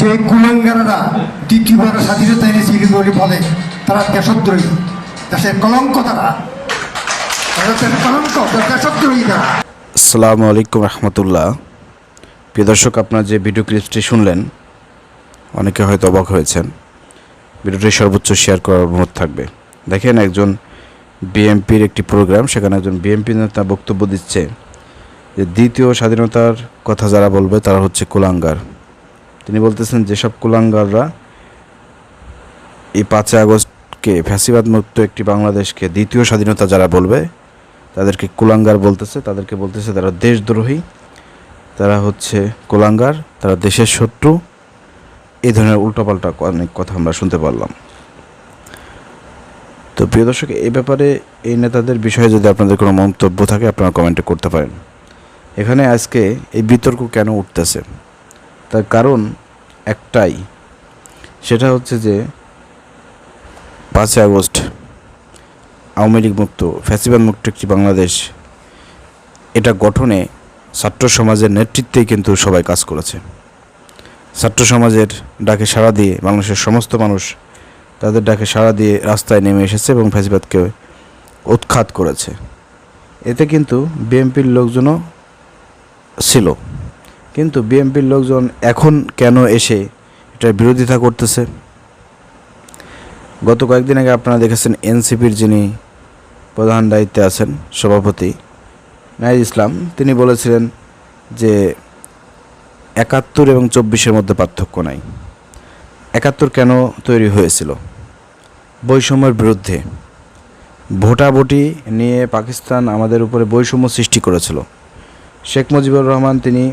যে কুলাঙ্গাররা দ্বিতীয়বার স্বাধীনতা এনেছিল বলে বলে, তারা দেশদ্রোহী। দেশের কলঙ্ক তারা। কলঙ্ক দেশদ্রোহী তারা। আলাইকুম রহমতুল্লাহ। প্রিয় দর্শক, আপনার যে ভিডিও ক্লিপটি শুনলেন, অনেকে হয়তো অবাক হয়েছেন। ভিডিওটি সর্বোচ্চ শেয়ার করার অনুরোধ থাকবে। দেখেন একজন বিএমপির একটি প্রোগ্রাম, সেখানে একজন বিএমপি নেতা বক্তব্য দিচ্ছে যে, দ্বিতীয় স্বাধীনতার কথা যারা বলবে, তারা হচ্ছে কুলাঙ্গার। তিনি বলতেছেন যেসব কুলাঙ্গাররা এই পাঁচই আগস্টকে ফ্যাসিবাদ মুক্ত একটি বাংলাদেশকে দ্বিতীয় স্বাধীনতা যারা বলবে, তাদেরকে কুলাঙ্গার বলতেছে, তাদেরকে বলতেছে তারা দেশদ্রোহী, তারা হচ্ছে কুলাঙ্গার, তারা দেশের শত্রু। এই ধরনের উল্টোপাল্টা অনেক কথা আমরা শুনতে পারলাম। তো প্রিয় দর্শক, এই ব্যাপারে এই নেতাদের বিষয়ে যদি আপনাদের কোনো মন্তব্য থাকে, আপনারা কমেন্টে করতে পারেন। এখানে আজকে এই বিতর্ক কেন উঠতেছে? তার কারণ একটাই, সেটা হচ্ছে যে পাঁচই আগস্ট আওয়ামী লীগ মুক্ত, ফ্যাসিবাদ মুক্ত একটি বাংলাদেশ। এটা গঠনে ছাত্র সমাজের নেতৃত্বেই কিন্তু সবাই কাজ করেছে। ছাত্র সমাজের ডাকে সাড়া দিয়ে বাংলাদেশের সমস্ত মানুষ তাদের ডাকে সাড়া দিয়ে রাস্তায় নেমে এসেছে এবং ফ্যাসিবাদকে উৎখাত করেছে। এতে কিন্তু বিএনপির লোকজনও ছিল। কিন্তু বিএনপির লোকজন এখন কেন এসে এটার বিরোধিতা করতেছে? গত কয়েকদিন আগে আপনারা দেখেছেন এনসিপির যিনি প্রধান দায়িত্বে আছেন, সভাপতি নাইজ ইসলাম, তিনি বলেছিলেন যে একাত্তর এবং চব্বিশের মধ্যে পার্থক্য নাই। একাত্তর কেন তৈরি হয়েছিল? বৈষম্যের বিরুদ্ধে। ভোটাভুটি নিয়ে পাকিস্তান আমাদের উপরে বৈষম্য সৃষ্টি করেছিল। শেখ মুজিবুর রহমান তিনি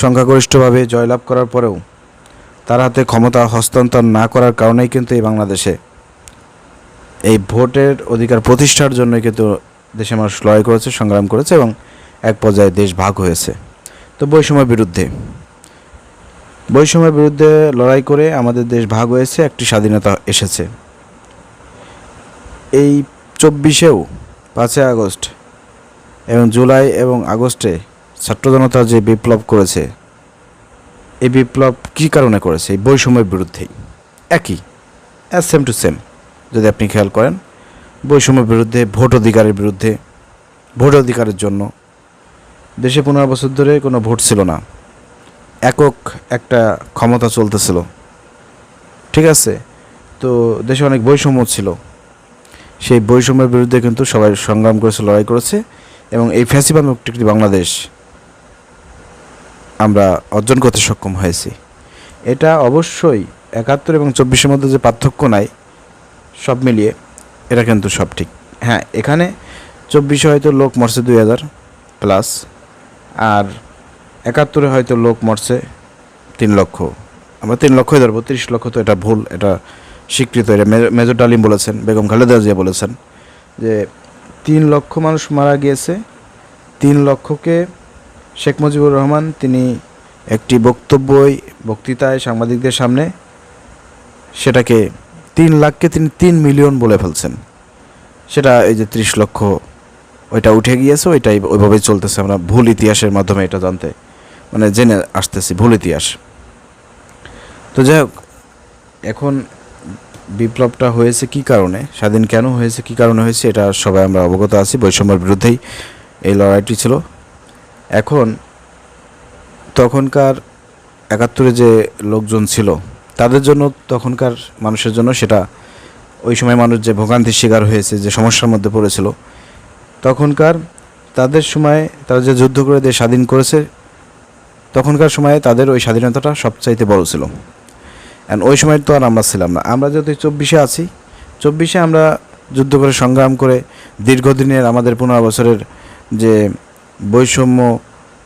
সংখ্যাগরিষ্ঠভাবে জয়লাভ করার পরেও তার হাতে ক্ষমতা হস্তান্তর না করার কারণেই কিন্তু এই বাংলাদেশে এই ভোটের অধিকার প্রতিষ্ঠার জন্যই কিন্তু দেশের মানুষ লড়াই করেছে, সংগ্রাম করেছে এবং এক পর্যায়ে দেশ ভাগ হয়েছে। তো বৈষম্যের বিরুদ্ধে। বৈষম্যের বিরুদ্ধে লড়াই করে আমাদের দেশ ভাগ হয়েছে, একটি স্বাধীনতা এসেছে। এই চব্বিশেও পাঁচই আগস্ট এবং জুলাই এবং আগস্টে ছাত্র জনতা যে বিপ্লব করেছে, এই বিপ্লব কী কারণে করেছে? এই বৈষম্যের বিরুদ্ধেই। একই অ্যাজ সেম টু সেম যদি আপনি খেয়াল করেন, বৈষম্যের বিরুদ্ধে, ভোট অধিকারের বিরুদ্ধে, ভোট অধিকারের জন্য দেশে পনেরো বছর ধরে কোনো ভোট ছিল না। একক একটা ক্ষমতা চলতেছিল। ঠিক আছে? তো দেশে অনেক বৈষম্য ছিল। সেই বৈষম্যের বিরুদ্ধে কিন্তু সবাই সংগ্রাম করেছে, লড়াই করেছে এবং এই ফ্যাসিবাদ একটি বাংলাদেশ আমরা অর্জন করতে সক্ষম হয়েছি। এটা অবশ্যই একাত্তর এবং চব্বিশের মধ্যে যে পার্থক্য নাই, সব মিলিয়ে এটা কিন্তু সব ঠিক। হ্যাঁ এখানে চব্বিশে হয়তো লোক মরছে দুই হাজার প্লাস আর একাত্তরে হয়তো লোক মরছে তিন লক্ষ। আমরা তিন লক্ষই ধরবো, তিরিশ লক্ষ তো এটা ভুল, এটা স্বীকৃত। এটা মেজর ডালিম বলেছেন, বেগম খালেদা জিয়া বলেছেন যে তিন লক্ষ মানুষ মারা গিয়েছে, তিন লক্ষকে শেখ মুজিবুর রহমান, তিনি একটি বক্তব্যই, বক্তৃতায় সাংবাদিকদের সামনে সেটাকে তিন লাখকে তিনি তিন মিলিয়ন বলে ফেলছেন। সেটা এই যে ত্রিশ লক্ষ, ওইটা উঠে গিয়েছে, ওইটাই ওইভাবেই চলতেছে। আমরা ভুল ইতিহাসের মাধ্যমে এটা জানতে মানে জেনে আসতেছি, ভুল ইতিহাস। তো যাই হোক, এখন বিপ্লবটা হয়েছে কি কারণে, স্বাধীন কেন হয়েছে, কি কারণে হয়েছে, এটা সবাই আমরা অবগত আছি। বৈষম্যের বিরুদ্ধেই এই লড়াইটি ছিল। এখন তখনকার একাত্তরে যে লোকজন ছিল, তাদের জন্য তখনকার মানুষের জন্য সেটা ওই সময় মানুষ যে ভোগান্তির শিকার হয়েছে, যে সমস্যার মধ্যে পড়েছিল, তখনকার তাদের সময় তারা যে যুদ্ধ করে দেশ স্বাধীন করেছে, তখনকার সময়ে তাদের ওই স্বাধীনতাটা সবচাইতে বড় ছিল। অ্যান্ড ওই সময় তো আর আমরা ছিলাম না। আমরা যেহেতু চব্বিশে আছি, চব্বিশে আমরা যুদ্ধ করে সংগ্রাম করে দীর্ঘদিনের আমাদের পনেরো বছরের যে বৈষম্য,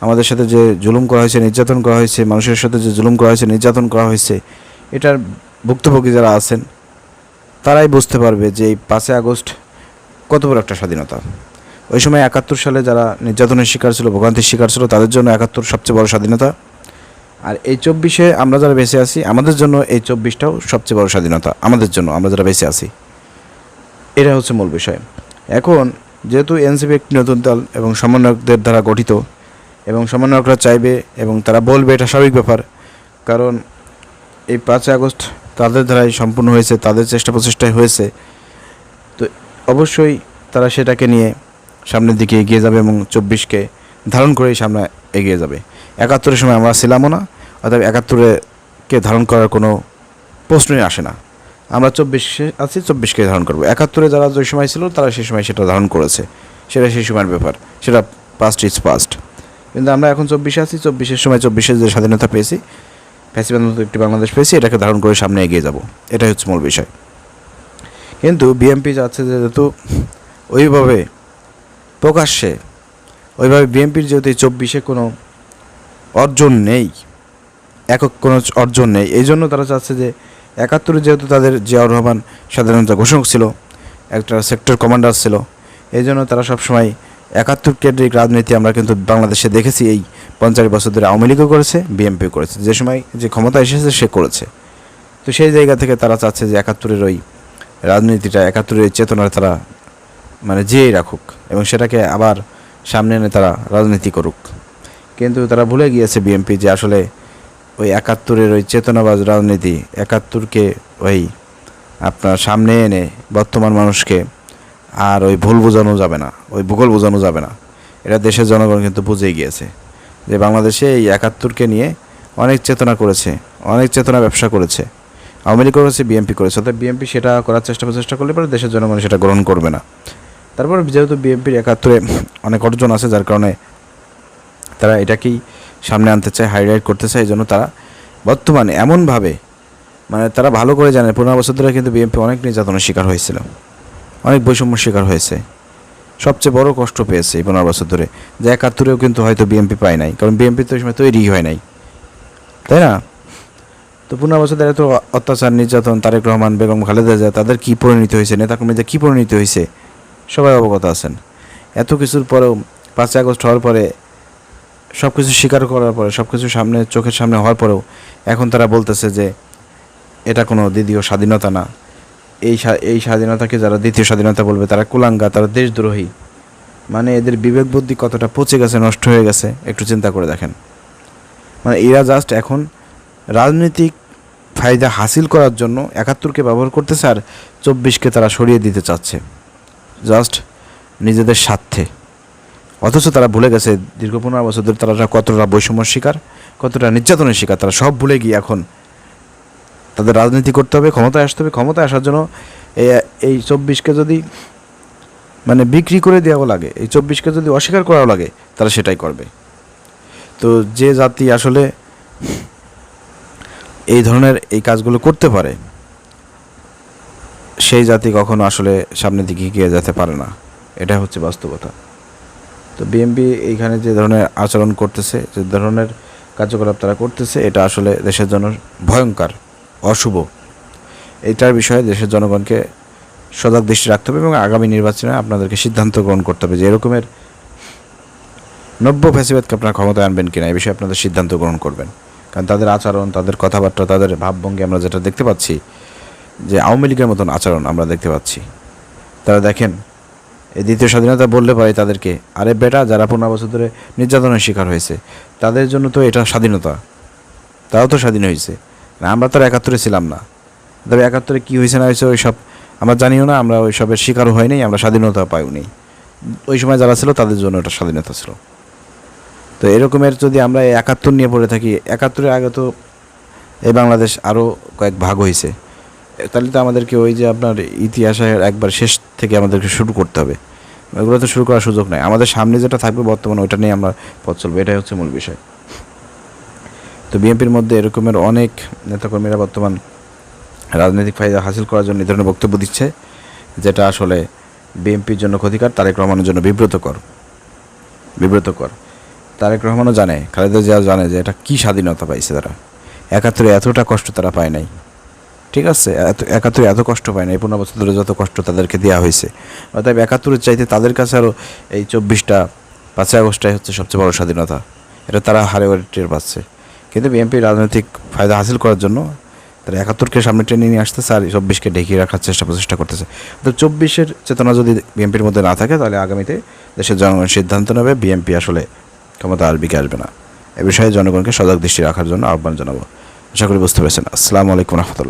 আমাদের সাথে যে জুলুম করা হয়েছে, নির্যাতন করা হয়েছে, মানুষের সাথে যে জুলুম করা হয়েছে, নির্যাতন করা হয়েছে, এটার ভুক্তভোগী যারা আছেন, তারাই বুঝতে পারবে যে এই পাঁচই আগস্ট কত বড় একটা স্বাধীনতা। ওই সময় একাত্তর সালে যারা নির্যাতনের শিকার ছিল, ভোগান্তির শিকার ছিল, তাদের জন্য একাত্তর সবচেয়ে বড় স্বাধীনতা। আর এই চব্বিশে আমরা যারা বেঁচে আছি, আমাদের জন্য এই চব্বিশটাও সবচেয়ে বড় স্বাধীনতা। আমাদের জন্য আমরা যারা বেঁচে আছি। এটা হচ্ছে মূল বিষয়। এখন যেহেতু এনসিপি একটি নতুন দল এবং সমন্বয়কদের দ্বারা গঠিত, এবং সমন্বয়করা চাইবে এবং তারা বলবে এটা স্বাভাবিক ব্যাপার, কারণ এই পাঁচই আগস্ট তাদের দ্বারাই সম্পূর্ণ হয়েছে, তাদের চেষ্টা প্রচেষ্টায় হয়েছে। তো অবশ্যই তারা সেটাকে নিয়ে সামনের দিকে এগিয়ে যাবে এবং চব্বিশকে ধারণ করেই সামনে এগিয়ে যাবে। একাত্তরের সময় আমরা ছিলামও না অর্থাৎ একাত্তরেকে ধারণ করার কোনো প্রশ্নই আসে না। আমরা চব্বিশে আছি চব্বিশকে ধারণ করব। একাত্তরে যারা যে সময় ছিল, তারা সেই সময় সেটা ধারণ করেছে। সেটা সেই সময়ের ব্যাপার। সেটা পাস্ট ইজ পাস্ট কিন্তু আমরা এখন চব্বিশে আছি, চব্বিশের সময় চব্বিশে যে স্বাধীনতা পেয়েছি, ফ্যাসিবাদ একটি বাংলাদেশ পেয়েছি, এটাকে ধারণ করে সামনে এগিয়ে যাব। এটাই হচ্ছে মূল বিষয়। কিন্তু বিএমপি চাচ্ছে যে যেহেতু ওইভাবে প্রকাশ্যে, ওইভাবে বিএনপির যেহেতু চব্বিশে কোনো অর্জন নেই, একক কোনো অর্জন নেই, এই জন্য তারা চাচ্ছে যে একাত্তরে যেহেতু তাদের জিয়াউর রহমান স্বাধীনতা ঘোষক ছিল, একটা সেক্টর কমান্ডার ছিল এই জন্য তারা সবসময় একাত্তর কেন্দ্রিক রাজনীতি আমরা কিন্তু বাংলাদেশে দেখেছি, এই পঞ্চাশ বছর ধরে আওয়ামী লীগও করেছে বিএনপিও করেছে। যে সময় যে ক্ষমতা এসেছে সে করেছে। তো সেই জায়গা থেকে তারা চাচ্ছে যে একাত্তরের ওই রাজনীতিটা, একাত্তরের ওই চেতনার তারা মানে জিয়েই রাখুক এবং সেটাকে আবার সামনে এনে তারা রাজনীতি করুক। কিন্তু তারা ভুলে গিয়েছে বিএনপি যে আসলে ওই একাত্তরের ওই চেতনাবাজ রাজনীতি, একাত্তরকে ওই আপনার সামনে এনে বর্তমান মানুষকে আর ওই ভুল বোঝানো যাবে না, ওই ভূগোল বোঝানো যাবে না। এটা দেশের জনগণ কিন্তু বুঝেই গিয়েছে যে বাংলাদেশে এই একাত্তরকে নিয়ে অনেক চেতনা করেছে, অনেক চেতনা ব্যবসা করেছে। আওয়ামী লীগ করেছে, বিএনপি করেছে, অর্থাৎ বিএনপি সেটা করার চেষ্টা প্রচেষ্টা করলে পরে দেশের জনগণ সেটা গ্রহণ করবে না। তারপর যেহেতু বিএনপির একাত্তরে অনেক অর্জন আছে, যার কারণে তারা এটাকেই সামনে আনতে চায় হাইলাইট করতে চায়, এই জন্য তারা বর্তমানে এমনভাবে মানে তারা ভালো করে জানে, পনেরো বছর ধরে কিন্তু বিএনপি অনেক নির্যাতনের শিকার হয়েছিল। অনেক বৈষম্যর শিকার হয়েছে। সবচেয়ে বড় কষ্ট পেয়েছে এই পনেরো বছর ধরে। যে একাত্তরেও কিন্তু হয়তো বিএনপি পায় নাই, কারণ বিএনপি তো ওই সময় তৈরি হয় নাই। তাই না? তো পনেরো বছর ধরে এত অত্যাচার, নির্যাতন, তারেক রহমান, বেগম খালেদা জিয়া, তাদের কী পরিণতি হয়েছে, নেতাকর্মীদের কী পরিণতি হয়েছে? সবাই অবগত আছেন। এত কিছুর পরেও পাঁচই আগস্ট হওয়ার পরে সব কিছু স্বীকার করার পরে সব কিছু সামনে, চোখের সামনে হওয়ার পরেও এখন তারা বলতেছে যে এটা কোনো দ্বিতীয় স্বাধীনতা না। এই এই স্বাধীনতাকে যারা দ্বিতীয় স্বাধীনতা বলবে, তারা কুলাঙ্গা, তারা দেশদ্রোহী। মানে এদের বিবেক বুদ্ধি কতটা পচে গেছে, নষ্ট হয়ে গেছে, একটু চিন্তা করে দেখেন। মানে এরা জাস্ট এখন রাজনৈতিক ফায়দা হাসিল করার জন্য একাত্তরকে ব্যবহার করতেছে আর চব্বিশকে তারা সরিয়ে দিতে চাচ্ছে। জাস্ট নিজেদের স্বার্থে। অথচ তারা ভুলে গেছে, দীর্ঘ পনেরো বছর ধরে তারা কতটা বৈষম্যর শিকার, কতটা নির্যাতনের শিকার, তারা সব ভুলে গিয়ে এখন তাদের রাজনীতি করতে হবে, ক্ষমতায় আসতে হবে, ক্ষমতায় আসার জন্য এই- এই চব্বিশকে যদি মানে বিক্রি করে দেওয়াও লাগে, এই চব্বিশকে যদি অস্বীকার করাও লাগে, তারা সেটাই করবে। তো যে জাতি আসলে এই ধরনের এই কাজগুলো করতে পারে, সেই জাতি কখনো আসলে সামনের দিকে এগিয়ে যেতে পারে না। এটা হচ্ছে বাস্তবতা। তো বিএমপি এইখানে যে ধরনের আচরণ করতেছে, যে ধরনের কার্যকলাপ তারা করতেছে, এটা আসলে দেশের জন্য ভয়ঙ্কর, অশুভ। এটার বিষয়ে দেশের জনগণকে সজাগ দৃষ্টি রাখতে হবে এবং আগামী নির্বাচনে আপনাদেরকে সিদ্ধান্ত গ্রহণ করতে হবে যে এরকমের নব্য ফ্যাসিবাদকে আপনারা ক্ষমতায় আনবেন কিনা, এই বিষয়ে আপনাদের সিদ্ধান্ত গ্রহণ করবেন। কারণ তাদের আচরণ, তাদের কথাবার্তা, তাদের ভাবভঙ্গি আমরা যেটা দেখতে পাচ্ছি, যে আওয়ামী লীগের মতন আচরণ আমরা দেখতে পাচ্ছি। তারা দেখেন এই দ্বিতীয় স্বাধীনতা বললে পারে তাদেরকে, আরে বেটা যারা পনেরো বছর ধরে নির্যাতনের শিকার হয়েছে, তাদের জন্য তো এটা স্বাধীনতা। তারাও তো স্বাধীন হয়েছে। আমরা তো একাত্তরে ছিলাম না। তবে একাত্তরে কী হয়েছে না হয়েছে ওই সব আমরা জানিও না, আমরা ওই সবের শিকারও হই নাই আমরা স্বাধীনতা পাইও নেই ওই সময় যারা ছিল তাদের জন্য এটা স্বাধীনতা ছিল। তো এরকমের যদি আমরা একাত্তর নিয়ে পড়ে থাকি, একাত্তরের আগে তো এই বাংলাদেশ আরও কয়েক ভাগ হয়েছে। তাহলে তো আমাদেরকে ওই যে আপনার ইতিহাসের একবার শেষ থেকে আমাদেরকে শুরু করতে হবে। ওগুলো তো শুরু করার সুযোগ নাই। আমাদের সামনে যেটা থাকবে বর্তমানে ওইটা নিয়ে আমরা পথ চলবো। এটাই হচ্ছে মূল বিষয়। তো বিএনপির মধ্যে এরকমের অনেক নেতাকর্মীরা বর্তমান রাজনৈতিক ফায়দা হাসিল করার জন্য এই ধরনের বক্তব্য দিচ্ছে, যেটা আসলে বিএনপির জন্য ক্ষতিকর, তারেক রহমানের জন্য বিব্রতকর। বিব্রতকর। তারেক রহমানও জানে, খালেদা জিয়াও জানে যে এটা কী স্বাধীনতা পাইছে তারা। একাত্তরে এতটা কষ্ট তারা পায় নাই। ঠিক আছে, এত, একাত্তরে এত কষ্ট পায় না, এই পনেরো বছর ধরে যত কষ্ট তাদেরকে দেওয়া হয়েছে। অর্থাৎ একাত্তরের চাইতে তাদের কাছে আরও এই চব্বিশটা পাঁচই আগস্টটাই হচ্ছে সবচেয়ে বড় স্বাধীনতা। এটা তারা হারে টের পাচ্ছে। কিন্তু বিএনপি রাজনৈতিক ফায়দা হাসিল করার জন্য তারা একাত্তরকে সামনে টেনে নিয়ে আসতেছে আর চব্বিশকে ঢেকিয়ে রাখার চেষ্টা প্রচেষ্টা করতেছে। তো চব্বিশের চেতনা যদি বিএনপির মধ্যে না থাকে, তাহলে আগামীতে দেশের জনগণ সিদ্ধান্ত নেবে বিএনপি আসলে ক্ষমতা আর বিকে আসবে না। এ বিষয়ে জনগণকে সজাগ দৃষ্টি রাখার জন্য আহ্বান জানাব। আশা করি বুঝতে পেরেছেন। আসসালামু আলাইকুম রহমতুল্লাহ।